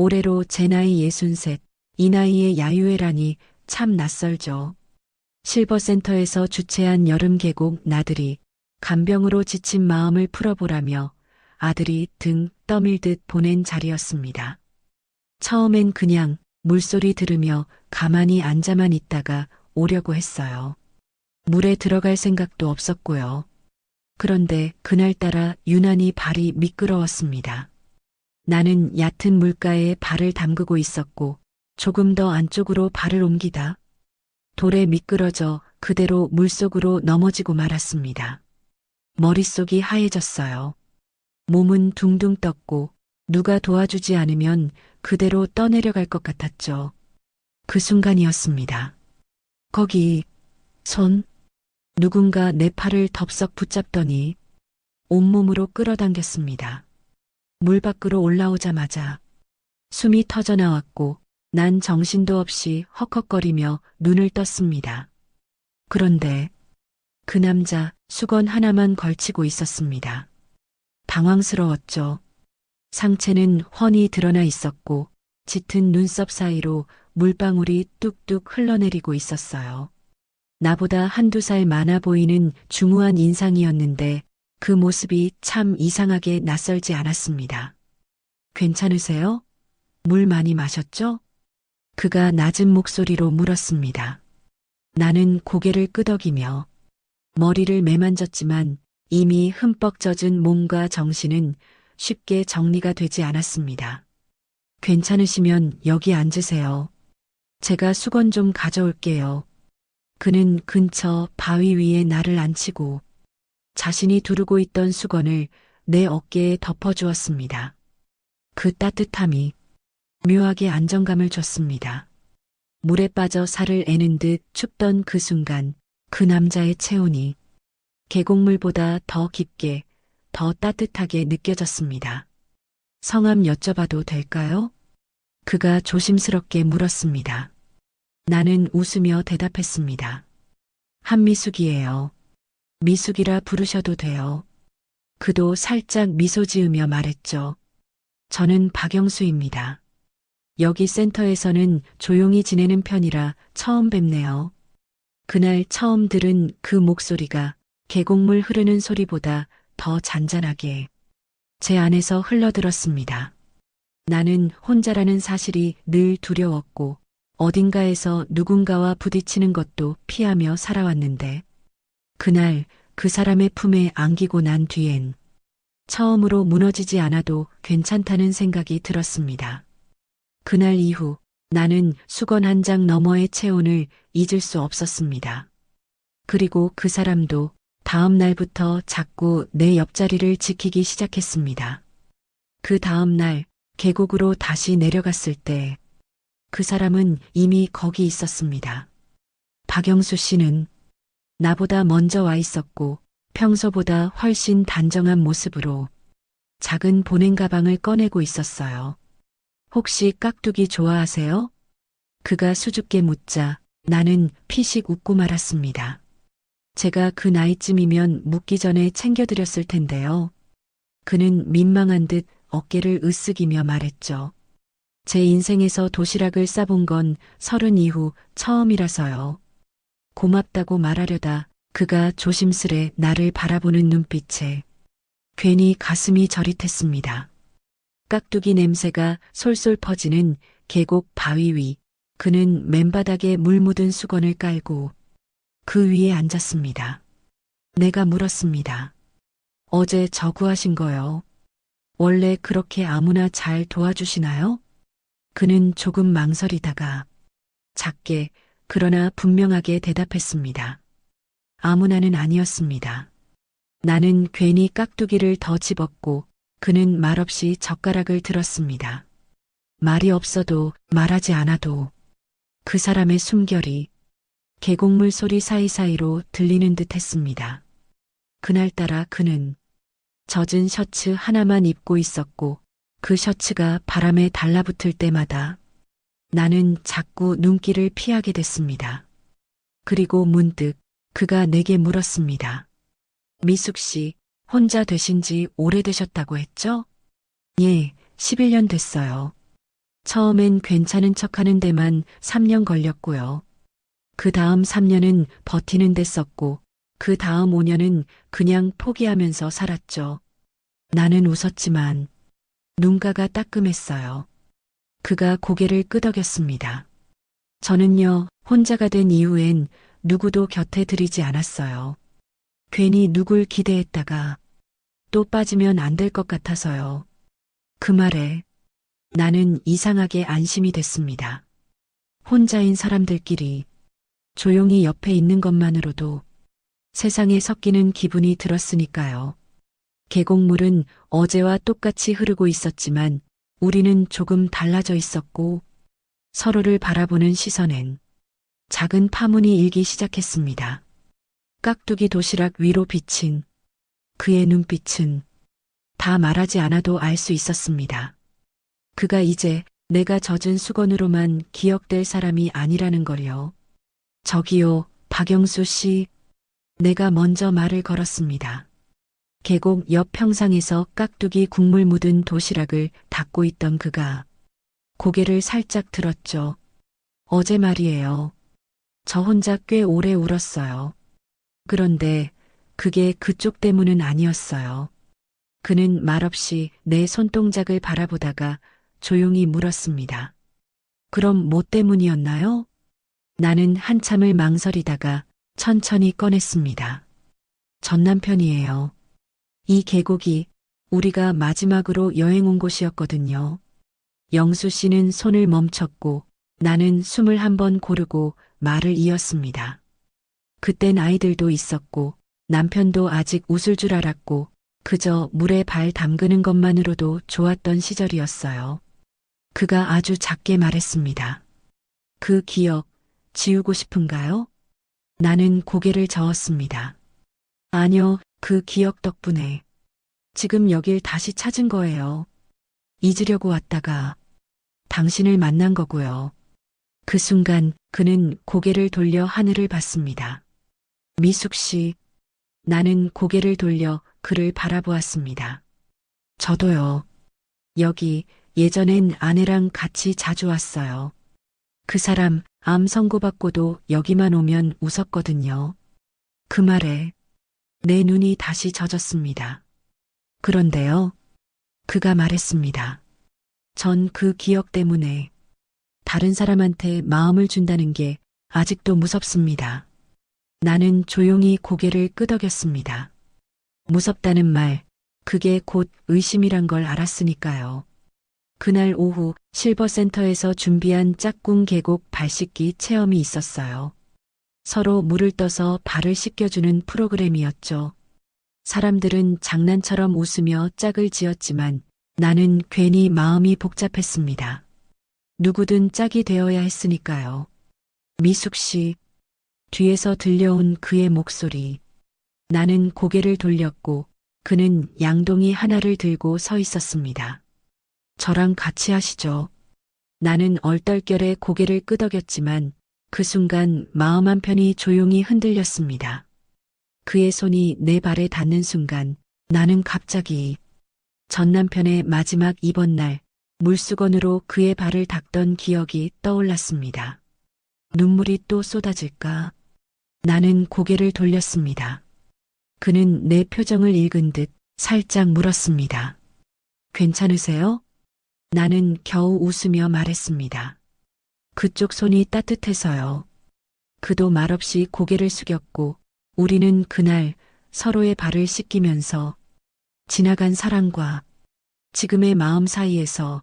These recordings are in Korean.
올해로 제 나이 63, 이 나이에 야유회라니 참 낯설죠. 실버센터에서 주최한 여름 계곡 나들이 간병으로 지친 마음을 풀어보라며 아들이 등 떠밀듯 보낸 자리였습니다. 처음엔 그냥 물소리 들으며 가만히 앉아만 있다가 오려고 했어요. 물에 들어갈 생각도 없었고요. 그런데 그날따라 유난히 발이 미끄러웠습니다. 나는 얕은 물가에 발을 담그고 있었고 조금 더 안쪽으로 발을 옮기다 돌에 미끄러져 그대로 물속으로 넘어지고 말았습니다. 머릿속이 하얘졌어요. 몸은 둥둥 떴고 누가 도와주지 않으면 그대로 떠내려갈 것 같았죠. 그 순간이었습니다. 거기 손 누군가 내 팔을 덥석 붙잡더니 온몸으로 끌어당겼습니다. 물 밖으로 올라오자마자 숨이 터져 나왔고 난 정신도 없이 헉헉거리며 눈을 떴습니다. 그런데 그 남자 수건 하나만 걸치고 있었습니다. 당황스러웠죠. 상체는 훤히 드러나 있었고 짙은 눈썹 사이로 물방울이 뚝뚝 흘러내리고 있었어요. 나보다 한두 살 많아 보이는 중후한 인상이었는데 그 모습이 참 이상하게 낯설지 않았습니다. 괜찮으세요? 물 많이 마셨죠? 그가 낮은 목소리로 물었습니다. 나는 고개를 끄덕이며 머리를 매만졌지만 이미 흠뻑 젖은 몸과 정신은 쉽게 정리가 되지 않았습니다. 괜찮으시면 여기 앉으세요. 제가 수건 좀 가져올게요. 그는 근처 바위 위에 나를 앉히고 자신이 두르고 있던 수건을 내 어깨에 덮어주었습니다. 그 따뜻함이 묘하게 안정감을 줬습니다. 물에 빠져 살을 애는 듯 춥던 그 순간 그 남자의 체온이 계곡물보다 더 깊게, 더 따뜻하게 느껴졌습니다. 성함 여쭤봐도 될까요? 그가 조심스럽게 물었습니다. 나는 웃으며 대답했습니다. 한미숙이에요. 미숙이라 부르셔도 돼요. 그도 살짝 미소 지으며 말했죠. 저는 박영수입니다. 여기 센터에서는 조용히 지내는 편이라 처음 뵙네요. 그날 처음 들은 그 목소리가 계곡물 흐르는 소리보다 더 잔잔하게 제 안에서 흘러들었습니다. 나는 혼자라는 사실이 늘 두려웠고 어딘가에서 누군가와 부딪히는 것도 피하며 살아왔는데 그날 그 사람의 품에 안기고 난 뒤엔 처음으로 무너지지 않아도 괜찮다는 생각이 들었습니다. 그날 이후 나는 수건 한 장 너머의 체온을 잊을 수 없었습니다. 그리고 그 사람도 다음 날부터 자꾸 내 옆자리를 지키기 시작했습니다. 그 다음 날 계곡으로 다시 내려갔을 때 그 사람은 이미 거기 있었습니다. 박영수 씨는 나보다 먼저 와 있었고 평소보다 훨씬 단정한 모습으로 작은 보냉 가방을 꺼내고 있었어요. 혹시 깍두기 좋아하세요? 그가 수줍게 묻자 나는 피식 웃고 말았습니다. 제가 그 나이쯤이면 묻기 전에 챙겨드렸을 텐데요. 그는 민망한 듯 어깨를 으쓱이며 말했죠. 제 인생에서 도시락을 싸본 건 서른 이후 처음이라서요. 고맙다고 말하려다 그가 조심스레 나를 바라보는 눈빛에 괜히 가슴이 저릿했습니다. 깍두기 냄새가 솔솔 퍼지는 계곡 바위 위 그는 맨바닥에 물 묻은 수건을 깔고 그 위에 앉았습니다. 내가 물었습니다. 어제 저 구하신 거요. 원래 그렇게 아무나 잘 도와주시나요? 그는 조금 망설이다가 작게 그러나 분명하게 대답했습니다. 아무나는 아니었습니다. 나는 괜히 깍두기를 더 집었고 그는 말없이 젓가락을 들었습니다. 말이 없어도 말하지 않아도 그 사람의 숨결이 계곡물 소리 사이사이로 들리는 듯 했습니다. 그날따라 그는 젖은 셔츠 하나만 입고 있었고 그 셔츠가 바람에 달라붙을 때마다 나는 자꾸 눈길을 피하게 됐습니다. 그리고 문득 그가 내게 물었습니다. 미숙 씨, 혼자 되신 지 오래되셨다고 했죠? 예, 11년 됐어요. 처음엔 괜찮은 척 하는 데만 3년 걸렸고요. 그 다음 3년은 버티는 데 썼고, 그 다음 5년은 그냥 포기하면서 살았죠. 나는 웃었지만, 눈가가 따끔했어요. 그가 고개를 끄덕였습니다. 저는요, 혼자가 된 이후엔 누구도 곁에 들이지 않았어요. 괜히 누굴 기대했다가 또 빠지면 안 될 것 같아서요. 그 말에 나는 이상하게 안심이 됐습니다. 혼자인 사람들끼리 조용히 옆에 있는 것만으로도 세상에 섞이는 기분이 들었으니까요. 계곡물은 어제와 똑같이 흐르고 있었지만 우리는 조금 달라져 있었고 서로를 바라보는 시선엔 작은 파문이 일기 시작했습니다. 깍두기 도시락 위로 비친 그의 눈빛은 다 말하지 않아도 알 수 있었습니다. 그가 이제 내가 젖은 수건으로만 기억될 사람이 아니라는 걸요. 저기요, 박영수 씨. 내가 먼저 말을 걸었습니다. 계곡 옆 평상에서 깍두기 국물 묻은 도시락을 닦고 있던 그가 고개를 살짝 들었죠. 어제 말이에요. 저 혼자 꽤 오래 울었어요. 그런데 그게 그쪽 때문은 아니었어요. 그는 말없이 내 손동작을 바라보다가 조용히 물었습니다. 그럼 뭐 때문이었나요? 나는 한참을 망설이다가 천천히 꺼냈습니다. 전 남편이에요. 이 계곡이 우리가 마지막으로 여행 온 곳이었거든요. 영수 씨는 손을 멈췄고 나는 숨을 한 번 고르고 말을 이었습니다. 그땐 아이들도 있었고 남편도 아직 웃을 줄 알았고 그저 물에 발 담그는 것만으로도 좋았던 시절이었어요. 그가 아주 작게 말했습니다. 그 기억 지우고 싶은가요? 나는 고개를 저었습니다. 아니요, 그 기억 덕분에 지금 여길 다시 찾은 거예요. 잊으려고 왔다가 당신을 만난 거고요. 그 순간 그는 고개를 돌려 하늘을 봤습니다. 미숙 씨, 나는 고개를 돌려 그를 바라보았습니다. 저도요. 여기 예전엔 아내랑 같이 자주 왔어요. 그 사람 암 선고받고도 여기만 오면 웃었거든요. 그 말에 내 눈이 다시 젖었습니다. 그런데요. 그가 말했습니다. 전 그 기억 때문에 다른 사람한테 마음을 준다는 게 아직도 무섭습니다. 나는 조용히 고개를 끄덕였습니다. 무섭다는 말, 그게 곧 의심이란 걸 알았으니까요. 그날 오후 실버센터에서 준비한 짝꿍 계곡 발 씻기 체험이 있었어요. 서로 물을 떠서 발을 씻겨주는 프로그램이었죠. 사람들은 장난처럼 웃으며 짝을 지었지만 나는 괜히 마음이 복잡했습니다. 누구든 짝이 되어야 했으니까요. 미숙 씨, 뒤에서 들려온 그의 목소리. 나는 고개를 돌렸고 그는 양동이 하나를 들고 서 있었습니다. 저랑 같이 하시죠. 나는 얼떨결에 고개를 끄덕였지만 그 순간 마음 한편이 조용히 흔들렸습니다. 그의 손이 내 발에 닿는 순간 나는 갑자기 전 남편의 마지막 입원 날 물수건으로 그의 발을 닦던 기억이 떠올랐습니다. 눈물이 또 쏟아질까? 나는 고개를 돌렸습니다. 그는 내 표정을 읽은 듯 살짝 물었습니다. 괜찮으세요? 나는 겨우 웃으며 말했습니다. 그쪽 손이 따뜻해서요. 그도 말없이 고개를 숙였고 우리는 그날 서로의 발을 씻기면서 지나간 사랑과 지금의 마음 사이에서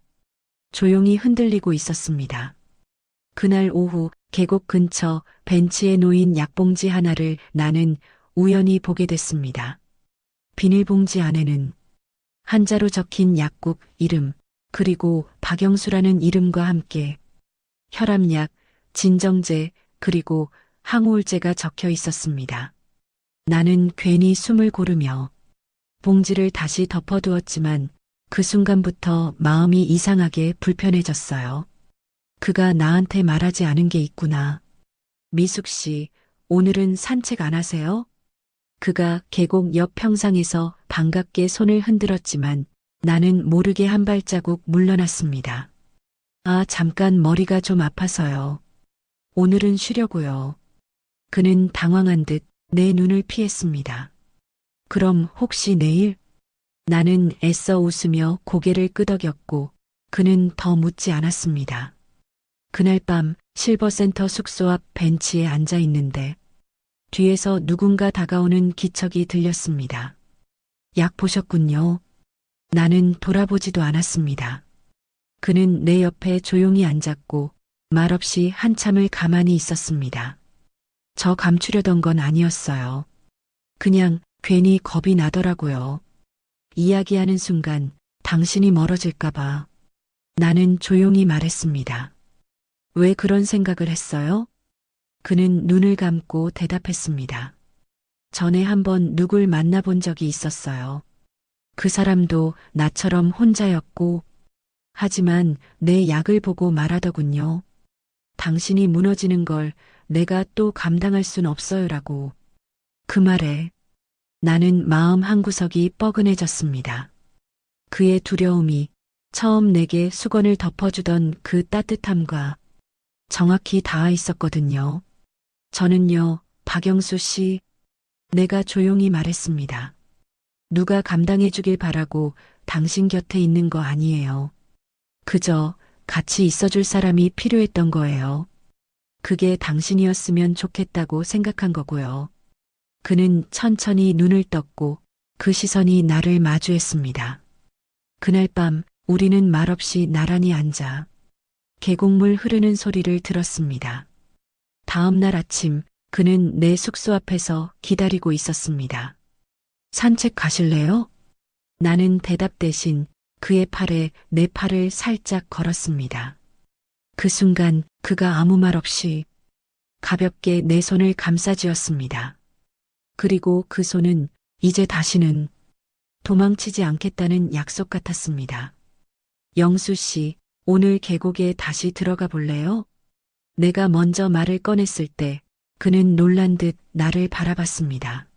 조용히 흔들리고 있었습니다. 그날 오후 계곡 근처 벤치에 놓인 약봉지 하나를 나는 우연히 보게 됐습니다. 비닐봉지 안에는 한자로 적힌 약국 이름, 그리고 박영수라는 이름과 함께 혈압약, 진정제, 그리고 항우울제가 적혀 있었습니다. 나는 괜히 숨을 고르며 봉지를 다시 덮어두었지만 그 순간부터 마음이 이상하게 불편해졌어요. 그가 나한테 말하지 않은 게 있구나. 미숙 씨, 오늘은 산책 안 하세요? 그가 계곡 옆 평상에서 반갑게 손을 흔들었지만 나는 모르게 한 발자국 물러났습니다. 아, 잠깐 머리가 좀 아파서요. 오늘은 쉬려고요. 그는 당황한 듯 내 눈을 피했습니다. 그럼 혹시 내일? 나는 애써 웃으며 고개를 끄덕였고 그는 더 묻지 않았습니다. 그날 밤 실버센터 숙소 앞 벤치에 앉아 있는데 뒤에서 누군가 다가오는 기척이 들렸습니다. 약 보셨군요. 나는 돌아보지도 않았습니다. 그는 내 옆에 조용히 앉았고 말없이 한참을 가만히 있었습니다. 저 감추려던 건 아니었어요. 그냥 괜히 겁이 나더라고요. 이야기하는 순간 당신이 멀어질까봐 나는 조용히 말했습니다. 왜 그런 생각을 했어요? 그는 눈을 감고 대답했습니다. 전에 한번 누굴 만나본 적이 있었어요. 그 사람도 나처럼 혼자였고, 하지만 내 약을 보고 말하더군요. 당신이 무너지는 걸 내가 또 감당할 순 없어요라고. 그 말에 나는 마음 한구석이 뻐근해졌습니다. 그의 두려움이 처음 내게 수건을 덮어주던 그 따뜻함과 정확히 닿아 있었거든요. 저는요, 박영수 씨, 내가 조용히 말했습니다. 누가 감당해주길 바라고 당신 곁에 있는 거 아니에요. 그저 같이 있어줄 사람이 필요했던 거예요. 그게 당신이었으면 좋겠다고 생각한 거고요. 그는 천천히 눈을 떴고 그 시선이 나를 마주했습니다. 그날 밤 우리는 말없이 나란히 앉아 계곡물 흐르는 소리를 들었습니다. 다음 날 아침 그는 내 숙소 앞에서 기다리고 있었습니다. 산책 가실래요? 나는 대답 대신 그의 팔에 내 팔을 살짝 걸었습니다. 그 순간 그가 아무 말 없이 가볍게 내 손을 감싸쥐었습니다. 그리고 그 손은 이제 다시는 도망치지 않겠다는 약속 같았습니다. 영수 씨, 오늘 계곡에 다시 들어가 볼래요? 내가 먼저 말을 꺼냈을 때 그는 놀란 듯 나를 바라봤습니다.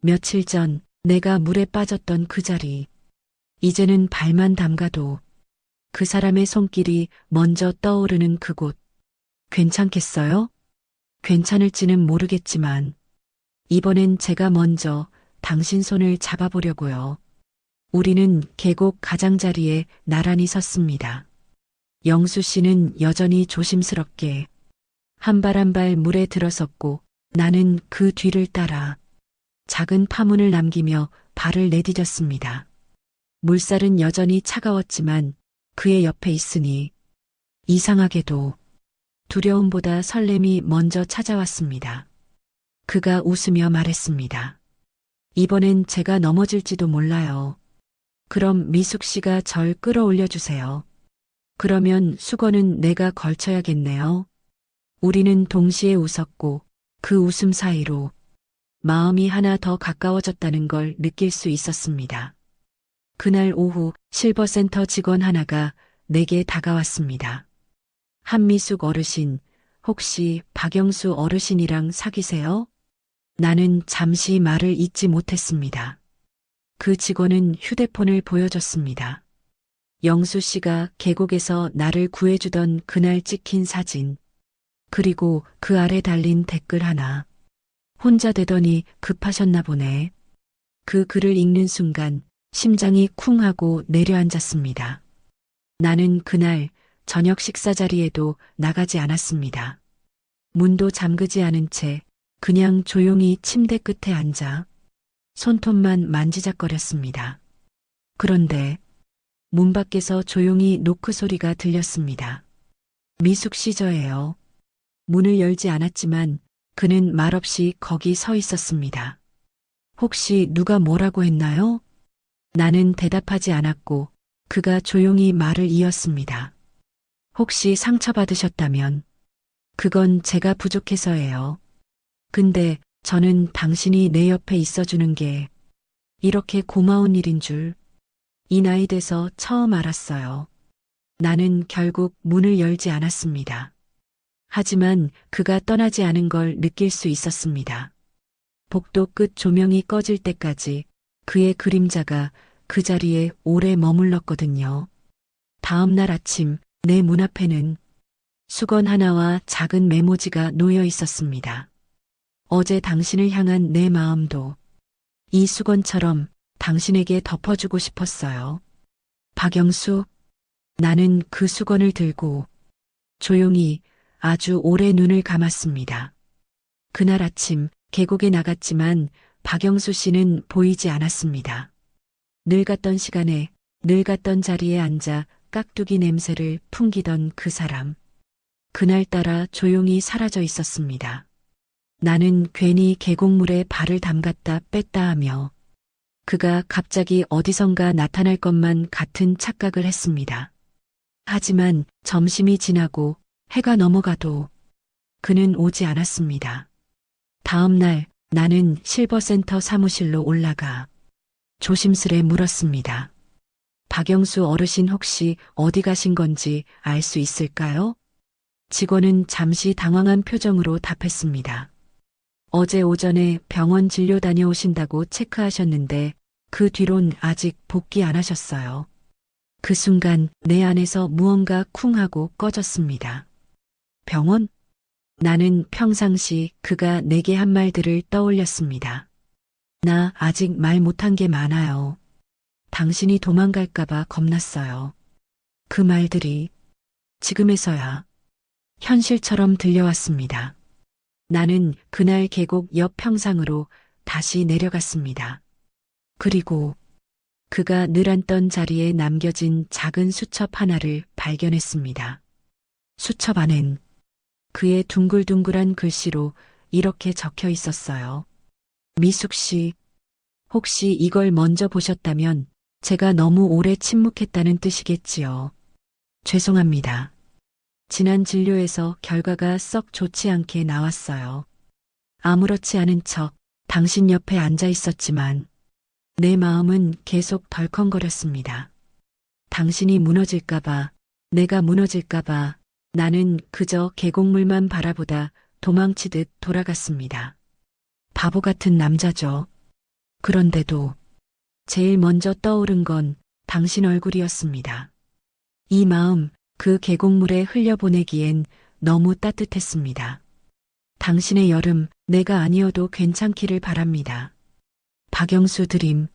며칠 전 내가 물에 빠졌던 그 자리, 이제는 발만 담가도 그 사람의 손길이 먼저 떠오르는 그곳. 괜찮겠어요? 괜찮을지는 모르겠지만, 이번엔 제가 먼저 당신 손을 잡아보려고요. 우리는 계곡 가장자리에 나란히 섰습니다. 영수 씨는 여전히 조심스럽게 한 발 한 발 물에 들어섰고 나는 그 뒤를 따라 작은 파문을 남기며 발을 내디뎠습니다. 물살은 여전히 차가웠지만 그의 옆에 있으니 이상하게도 두려움보다 설렘이 먼저 찾아왔습니다. 그가 웃으며 말했습니다. 이번엔 제가 넘어질지도 몰라요. 그럼 미숙 씨가 절 끌어올려 주세요. 그러면 수건은 내가 걸쳐야겠네요. 우리는 동시에 웃었고 그 웃음 사이로 마음이 하나 더 가까워졌다는 걸 느낄 수 있었습니다. 그날 오후 실버센터 직원 하나가 내게 다가왔습니다. 한미숙 어르신, 혹시 박영수 어르신이랑 사귀세요? 나는 잠시 말을 잇지 못했습니다. 그 직원은 휴대폰을 보여줬습니다. 영수 씨가 계곡에서 나를 구해주던 그날 찍힌 사진, 그리고 그 아래 달린 댓글 하나. 혼자 되더니 급하셨나 보네. 그 글을 읽는 순간 심장이 쿵 하고 내려앉았습니다. 나는 그날 저녁 식사 자리에도 나가지 않았습니다. 문도 잠그지 않은 채 그냥 조용히 침대 끝에 앉아 손톱만 만지작거렸습니다. 그런데 문 밖에서 조용히 노크 소리가 들렸습니다. 미숙 씨 저예요. 문을 열지 않았지만 그는 말없이 거기 서 있었습니다. 혹시 누가 뭐라고 했나요? 나는 대답하지 않았고 그가 조용히 말을 이었습니다. 혹시 상처받으셨다면 그건 제가 부족해서예요. 근데 저는 당신이 내 옆에 있어주는 게 이렇게 고마운 일인 줄 이 나이 돼서 처음 알았어요. 나는 결국 문을 열지 않았습니다. 하지만 그가 떠나지 않은 걸 느낄 수 있었습니다. 복도 끝 조명이 꺼질 때까지 그의 그림자가 그 자리에 오래 머물렀거든요. 다음 날 아침 내 문 앞에는 수건 하나와 작은 메모지가 놓여 있었습니다. 어제 당신을 향한 내 마음도 이 수건처럼 당신에게 덮어주고 싶었어요. 박영수, 나는 그 수건을 들고 조용히 아주 오래 눈을 감았습니다. 그날 아침 계곡에 나갔지만 박영수 씨는 보이지 않았습니다. 늘 갔던 시간에 늘 갔던 자리에 앉아 깍두기 냄새를 풍기던 그 사람. 그날따라 조용히 사라져 있었습니다. 나는 괜히 계곡물에 발을 담갔다 뺐다 하며 그가 갑자기 어디선가 나타날 것만 같은 착각을 했습니다. 하지만 점심이 지나고 해가 넘어가도 그는 오지 않았습니다. 다음 날 나는 실버센터 사무실로 올라가 조심스레 물었습니다. 박영수 어르신 혹시 어디 가신 건지 알 수 있을까요? 직원은 잠시 당황한 표정으로 답했습니다. 어제 오전에 병원 진료 다녀오신다고 체크하셨는데 그 뒤론 아직 복귀 안 하셨어요. 그 순간 내 안에서 무언가 쿵 하고 꺼졌습니다. 병원? 나는 평상시 그가 내게 한 말들을 떠올렸습니다. 나 아직 말 못한 게 많아요. 당신이 도망갈까봐 겁났어요. 그 말들이 지금에서야 현실처럼 들려왔습니다. 나는 그날 계곡 옆 평상으로 다시 내려갔습니다. 그리고 그가 늘 앉던 자리에 남겨진 작은 수첩 하나를 발견했습니다. 수첩 안엔 그의 둥글둥글한 글씨로 이렇게 적혀 있었어요. 미숙 씨, 혹시 이걸 먼저 보셨다면 제가 너무 오래 침묵했다는 뜻이겠지요. 죄송합니다. 지난 진료에서 결과가 썩 좋지 않게 나왔어요. 아무렇지 않은 척 당신 옆에 앉아 있었지만 내 마음은 계속 덜컹거렸습니다. 당신이 무너질까봐, 내가 무너질까봐 나는 그저 계곡물만 바라보다 도망치듯 돌아갔습니다. 바보 같은 남자죠. 그런데도 제일 먼저 떠오른 건 당신 얼굴이었습니다. 이 마음 그 계곡물에 흘려보내기엔 너무 따뜻했습니다. 당신의 여름 내가 아니어도 괜찮기를 바랍니다. 박영수 드림.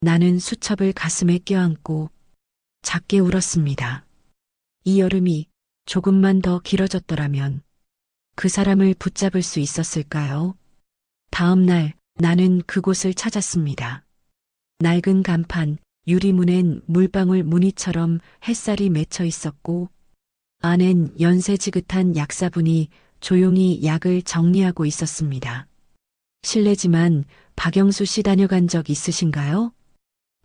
나는 수첩을 가슴에 껴안고 작게 울었습니다. 이 여름이 조금만 더 길어졌더라면 그 사람을 붙잡을 수 있었을까요? 다음 날 나는 그곳을 찾았습니다. 낡은 간판, 유리문엔 물방울 무늬처럼 햇살이 맺혀 있었고, 안엔 연세 지긋한 약사분이 조용히 약을 정리하고 있었습니다. 실례지만 박영수 씨 다녀간 적 있으신가요?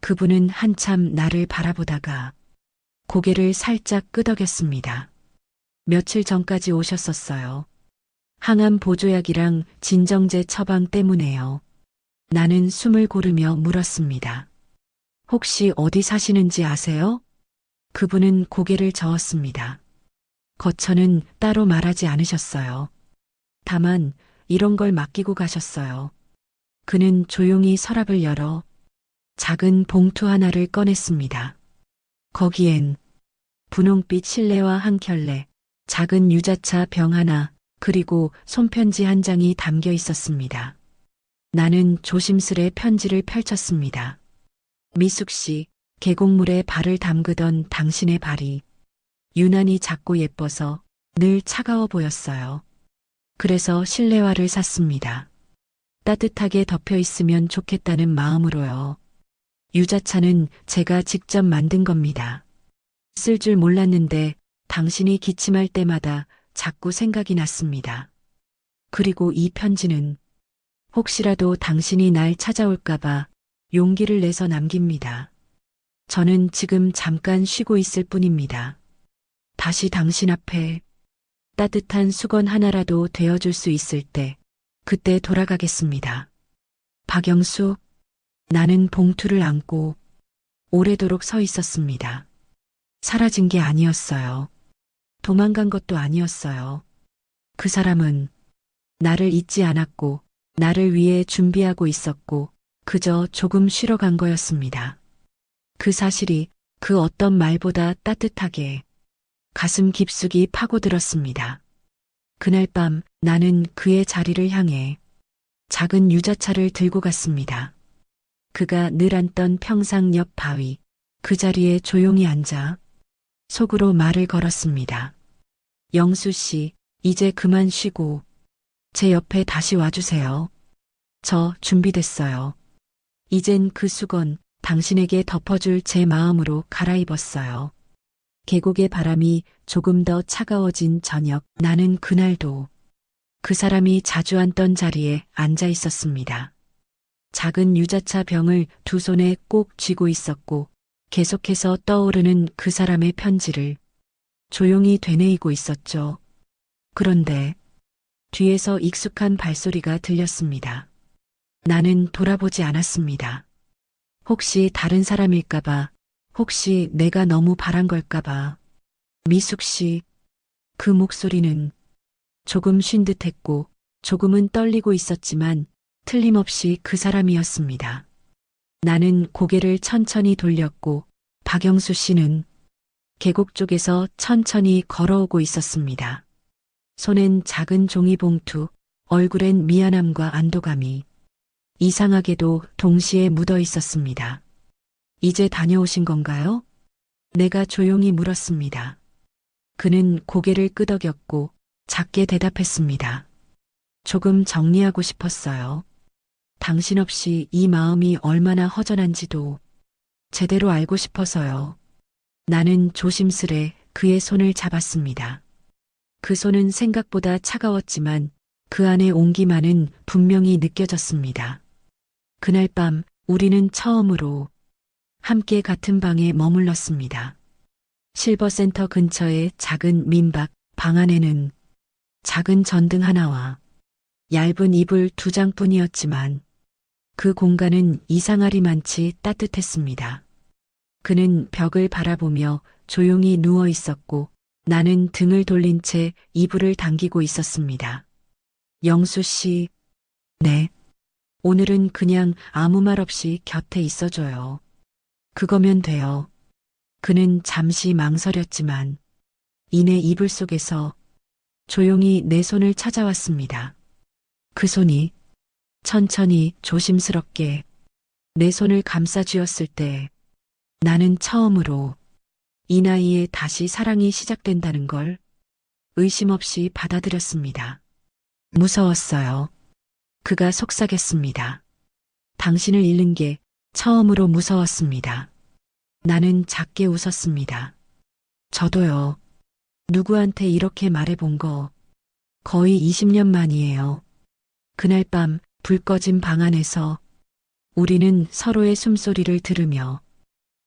그분은 한참 나를 바라보다가 고개를 살짝 끄덕였습니다. 며칠 전까지 오셨었어요. 항암 보조약이랑 진정제 처방 때문에요. 나는 숨을 고르며 물었습니다. 혹시 어디 사시는지 아세요? 그분은 고개를 저었습니다. 거처는 따로 말하지 않으셨어요. 다만 이런 걸 맡기고 가셨어요. 그는 조용히 서랍을 열어 작은 봉투 하나를 꺼냈습니다. 거기엔 분홍빛 실내와 한 켤레, 작은 유자차 병 하나, 그리고 손편지 한 장이 담겨 있었습니다. 나는 조심스레 편지를 펼쳤습니다. 미숙 씨, 계곡물에 발을 담그던 당신의 발이 유난히 작고 예뻐서 늘 차가워 보였어요. 그래서 실내화를 샀습니다. 따뜻하게 덮여 있으면 좋겠다는 마음으로요. 유자차는 제가 직접 만든 겁니다. 쓸 줄 몰랐는데 당신이 기침할 때마다 자꾸 생각이 났습니다. 그리고 이 편지는 혹시라도 당신이 날 찾아올까봐 용기를 내서 남깁니다. 저는 지금 잠깐 쉬고 있을 뿐입니다. 다시 당신 앞에 따뜻한 수건 하나라도 되어줄 수 있을 때, 그때 돌아가겠습니다. 박영수, 나는 봉투를 안고 오래도록 서 있었습니다. 사라진 게 아니었어요. 도망간 것도 아니었어요. 그 사람은 나를 잊지 않았고, 나를 위해 준비하고 있었고, 그저 조금 쉬러 간 거였습니다. 그 사실이 그 어떤 말보다 따뜻하게 가슴 깊숙이 파고들었습니다. 그날 밤 나는 그의 자리를 향해 작은 유자차를 들고 갔습니다. 그가 늘 앉던 평상 옆 바위, 그 자리에 조용히 앉아 속으로 말을 걸었습니다. 영수 씨, 이제 그만 쉬고 제 옆에 다시 와주세요. 저 준비됐어요. 이젠 그 수건 당신에게 덮어줄 제 마음으로 갈아입었어요. 계곡의 바람이 조금 더 차가워진 저녁, 나는 그날도 그 사람이 자주 앉던 자리에 앉아 있었습니다. 작은 유자차 병을 두 손에 꼭 쥐고 있었고 계속해서 떠오르는 그 사람의 편지를 조용히 되뇌이고 있었죠. 그런데 뒤에서 익숙한 발소리가 들렸습니다. 나는 돌아보지 않았습니다. 혹시 다른 사람일까봐, 혹시 내가 너무 바란 걸까봐. 미숙 씨, 그 목소리는 조금 쉰 듯했고, 조금은 떨리고 있었지만, 틀림없이 그 사람이었습니다. 나는 고개를 천천히 돌렸고, 박영수 씨는 계곡 쪽에서 천천히 걸어오고 있었습니다. 손엔 작은 종이봉투, 얼굴엔 미안함과 안도감이 이상하게도 동시에 묻어 있었습니다. 이제 다녀오신 건가요? 내가 조용히 물었습니다. 그는 고개를 끄덕였고 작게 대답했습니다. 조금 정리하고 싶었어요. 당신 없이 이 마음이 얼마나 허전한지도 제대로 알고 싶어서요. 나는 조심스레 그의 손을 잡았습니다. 그 손은 생각보다 차가웠지만 그 안의 온기만은 분명히 느껴졌습니다. 그날 밤 우리는 처음으로 함께 같은 방에 머물렀습니다. 실버센터 근처의 작은 민박 방 안에는 작은 전등 하나와 얇은 이불 두 장뿐이었지만 그 공간은 이상하리만치 따뜻했습니다. 그는 벽을 바라보며 조용히 누워 있었고 나는 등을 돌린 채 이불을 당기고 있었습니다. 영수 씨, 네. 오늘은 그냥 아무 말 없이 곁에 있어줘요. 그거면 돼요. 그는 잠시 망설였지만 이내 이불 속에서 조용히 내 손을 찾아왔습니다. 그 손이 천천히 조심스럽게 내 손을 감싸 쥐었을 때 나는 처음으로 이 나이에 다시 사랑이 시작된다는 걸 의심 없이 받아들였습니다. 무서웠어요. 그가 속삭였습니다. 당신을 잃는 게 처음으로 무서웠습니다. 나는 작게 웃었습니다. 저도요. 누구한테 이렇게 말해본 거 거의 20년 만이에요. 그날 밤 불 꺼진 방 안에서 우리는 서로의 숨소리를 들으며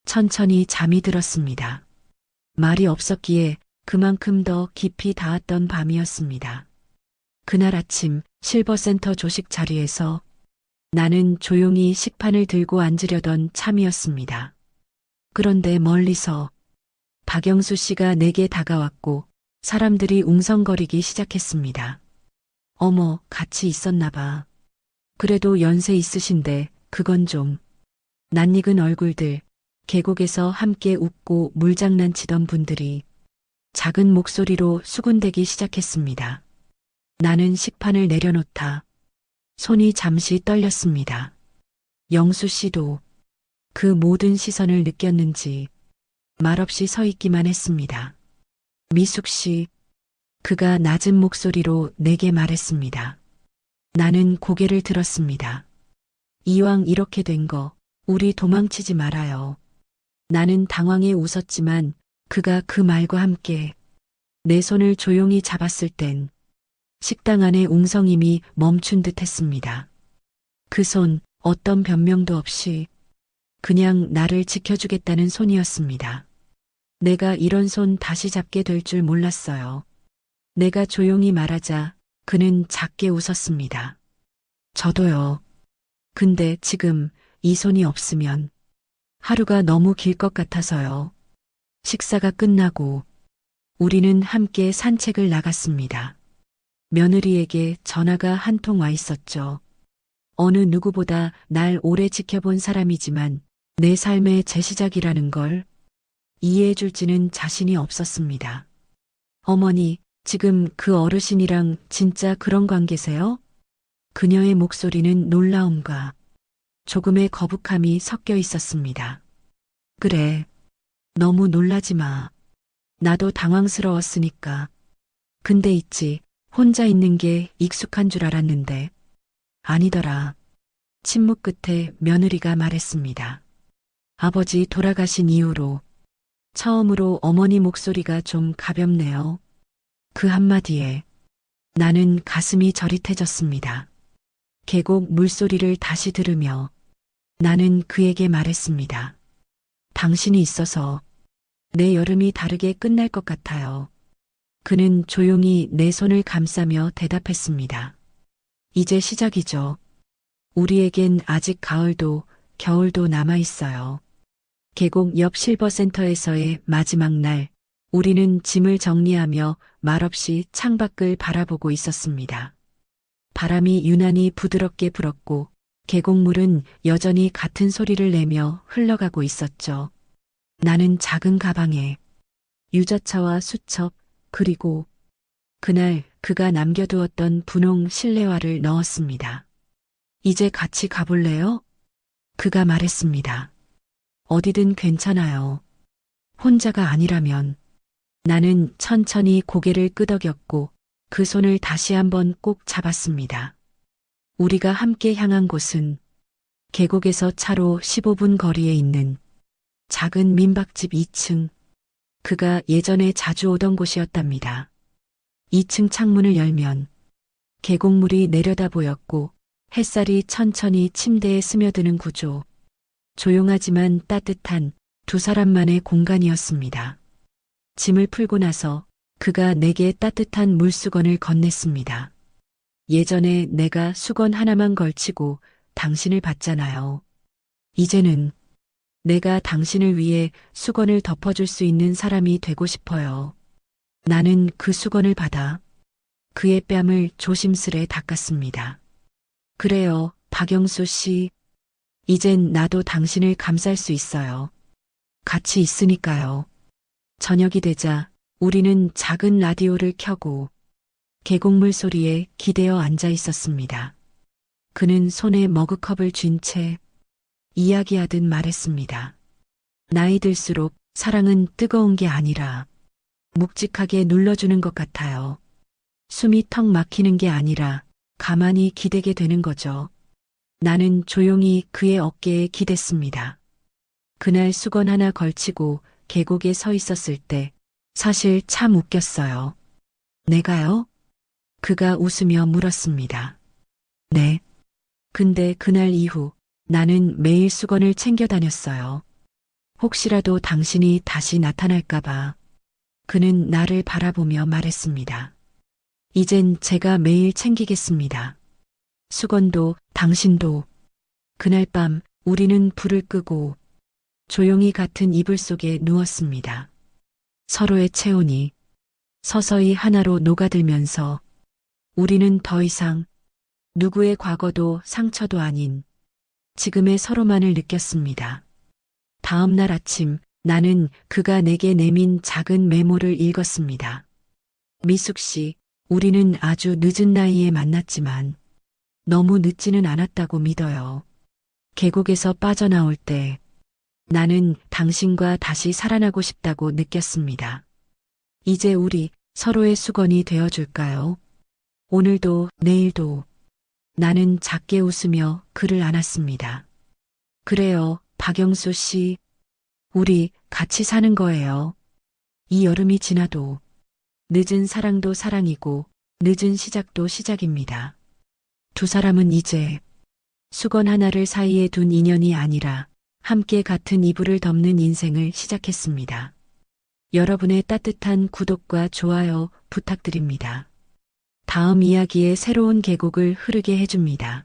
천천히 잠이 들었습니다. 말이 없었기에 그만큼 더 깊이 닿았던 밤이었습니다. 그날 아침 실버센터 조식 자리에서 나는 조용히 식판을 들고 앉으려던 참이었습니다. 그런데 멀리서 박영수 씨가 내게 다가왔고 사람들이 웅성거리기 시작했습니다. 어머, 같이 있었나 봐. 그래도 연세 있으신데 그건 좀 낯익은 얼굴들, 계곡에서 함께 웃고 물장난치던 분들이 작은 목소리로 수군대기 시작했습니다. 나는 식판을 내려놓다 손이 잠시 떨렸습니다. 영수 씨도 그 모든 시선을 느꼈는지 말없이 서 있기만 했습니다. 미숙 씨, 그가 낮은 목소리로 내게 말했습니다. 나는 고개를 들었습니다. 이왕 이렇게 된 거, 우리 도망치지 말아요. 나는 당황해 웃었지만 그가 그 말과 함께 내 손을 조용히 잡았을 땐 식당 안의 웅성임이 멈춘 듯 했습니다. 그 손, 어떤 변명도 없이 그냥 나를 지켜주겠다는 손이었습니다. 내가 이런 손 다시 잡게 될 줄 몰랐어요. 내가 조용히 말하자 그는 작게 웃었습니다. 저도요. 근데 지금 이 손이 없으면 하루가 너무 길 것 같아서요. 식사가 끝나고 우리는 함께 산책을 나갔습니다. 며느리에게 전화가 한 통 와 있었죠. 어느 누구보다 날 오래 지켜본 사람이지만 내 삶의 재시작이라는 걸 이해해 줄지는 자신이 없었습니다. 어머니, 지금 그 어르신이랑 진짜 그런 관계세요? 그녀의 목소리는 놀라움과 조금의 거북함이 섞여 있었습니다. 그래. 너무 놀라지 마. 나도 당황스러웠으니까. 근데 있지. 혼자 있는 게 익숙한 줄 알았는데. 아니더라. 침묵 끝에 며느리가 말했습니다. 아버지 돌아가신 이후로 처음으로 어머니 목소리가 좀 가볍네요. 그 한마디에 나는 가슴이 저릿해졌습니다. 계곡 물소리를 다시 들으며 나는 그에게 말했습니다. 당신이 있어서 내 여름이 다르게 끝날 것 같아요. 그는 조용히 내 손을 감싸며 대답했습니다. 이제 시작이죠. 우리에겐 아직 가을도 겨울도 남아 있어요. 계곡 옆 실버센터에서의 마지막 날, 우리는 짐을 정리하며 말없이 창밖을 바라보고 있었습니다. 바람이 유난히 부드럽게 불었고 계곡물은 여전히 같은 소리를 내며 흘러가고 있었죠. 나는 작은 가방에 유자차와 수첩 그리고 그날 그가 남겨두었던 분홍 실내화를 넣었습니다. 이제 같이 가볼래요? 그가 말했습니다. 어디든 괜찮아요. 혼자가 아니라면 나는 천천히 고개를 끄덕였고 그 손을 다시 한번 꼭 잡았습니다. 우리가 함께 향한 곳은 계곡에서 차로 15분 거리에 있는 작은 민박집 2층. 그가 예전에 자주 오던 곳이었답니다. 2층 창문을 열면 계곡물이 내려다 보였고 햇살이 천천히 침대에 스며드는 구조. 조용하지만 따뜻한 두 사람만의 공간이었습니다. 짐을 풀고 나서 그가 내게 따뜻한 물수건을 건넸습니다. 예전에 내가 수건 하나만 걸치고 당신을 봤잖아요. 이제는 내가 당신을 위해 수건을 덮어줄 수 있는 사람이 되고 싶어요. 나는 그 수건을 받아 그의 뺨을 조심스레 닦았습니다. 그래요, 박영수 씨. 이젠 나도 당신을 감쌀 수 있어요. 같이 있으니까요. 저녁이 되자 우리는 작은 라디오를 켜고 계곡물 소리에 기대어 앉아 있었습니다. 그는 손에 머그컵을 쥔 채 이야기하듯 말했습니다. 나이 들수록 사랑은 뜨거운 게 아니라 묵직하게 눌러주는 것 같아요. 숨이 턱 막히는 게 아니라 가만히 기대게 되는 거죠. 나는 조용히 그의 어깨에 기댔습니다. 그날 수건 하나 걸치고 계곡에 서 있었을 때 사실 참 웃겼어요. 내가요? 그가 웃으며 물었습니다. 네. 근데 그날 이후 나는 매일 수건을 챙겨 다녔어요. 혹시라도 당신이 다시 나타날까봐. 그는 나를 바라보며 말했습니다. 이젠 제가 매일 챙기겠습니다. 수건도 당신도. 그날 밤 우리는 불을 끄고 조용히 같은 이불 속에 누웠습니다. 서로의 체온이 서서히 하나로 녹아들면서 우리는 더 이상 누구의 과거도 상처도 아닌 지금의 서로만을 느꼈습니다. 다음 날 아침 나는 그가 내게 내민 작은 메모를 읽었습니다. 미숙 씨, 우리는 아주 늦은 나이에 만났지만 너무 늦지는 않았다고 믿어요. 계곡에서 빠져나올 때 나는 당신과 다시 살아나고 싶다고 느꼈습니다. 이제 우리 서로의 수건이 되어줄까요? 오늘도 내일도 나는 작게 웃으며 그를 안았습니다. 그래요, 박영수 씨. 우리 같이 사는 거예요. 이 여름이 지나도 늦은 사랑도 사랑이고 늦은 시작도 시작입니다. 두 사람은 이제 수건 하나를 사이에 둔 인연이 아니라 함께 같은 이불을 덮는 인생을 시작했습니다. 여러분의 따뜻한 구독과 좋아요 부탁드립니다. 다음 이야기의 새로운 계곡을 흐르게 해줍니다.